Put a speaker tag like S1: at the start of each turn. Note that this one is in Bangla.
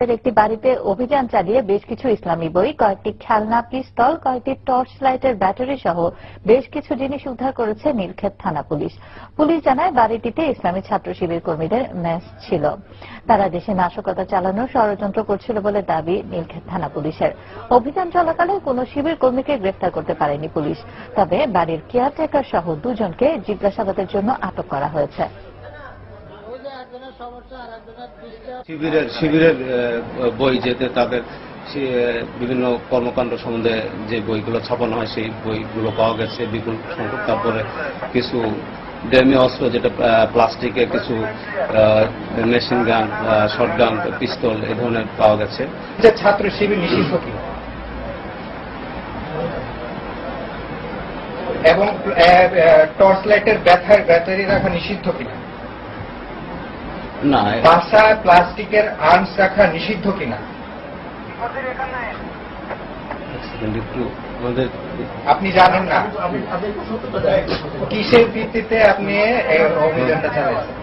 S1: একটি বাড়িতে অভিযান চালিয়ে বেশ কিছু ইসলামী বই, কয়েকটি খেলনা, পিস্তল, কয়েকটি টর্চ লাইটের ব্যাটারি সহ বেশ কিছু জিনিস উদ্ধার করেছে নীলক্ষেত থানা পুলিশ। পুলিশ জানায়, বাড়িটিতে ইসলামী ছাত্র শিবির কর্মীদের ম্যাচ ছিল। তারা দেশে নাশকতা চালানো ষড়যন্ত্র করছিল বলে দাবি নীলক্ষেত থানা পুলিশের। অভিযান চলাকালে কোনো শিবির কর্মীকে গ্রেফতার করতে পারেনি পুলিশ। তবে বাড়ির কেয়ারটেকার সহ দুজনকে জিজ্ঞাসাবাদের জন্য আটক করা হয়েছে।
S2: শিবিরের শিবিরের বই যেতে তাদের বিভিন্ন কর্মকাণ্ড সম্বন্ধে যে বইগুলো ছাপানো হয় সেই বইগুলো পাওয়া গেছে বিপুল সংখ্যক। তারপরে কিছু ডেমি অস্ত্র যেটা আহ, প্লাস্টিকের কিছু মেশিন গান শর্ট গান পিস্তল এই ধরনের পাওয়া গেছে।
S3: যে ছাত্র শিবির নিষিদ্ধ কি? এবং টর্চ লাইটের ব্যাথার ব্যাটারি রাখা নিষিদ্ধ কিনা?
S2: না।
S3: বাসায় প্লাস্টিকের আর্মস রাখা নিষিদ্ধ কিনা?
S2: একটু আমাদের
S3: আপনি জানেন না? কিসের ভিত্তিতে আপনি এই অভিযানটা চালাইছেন?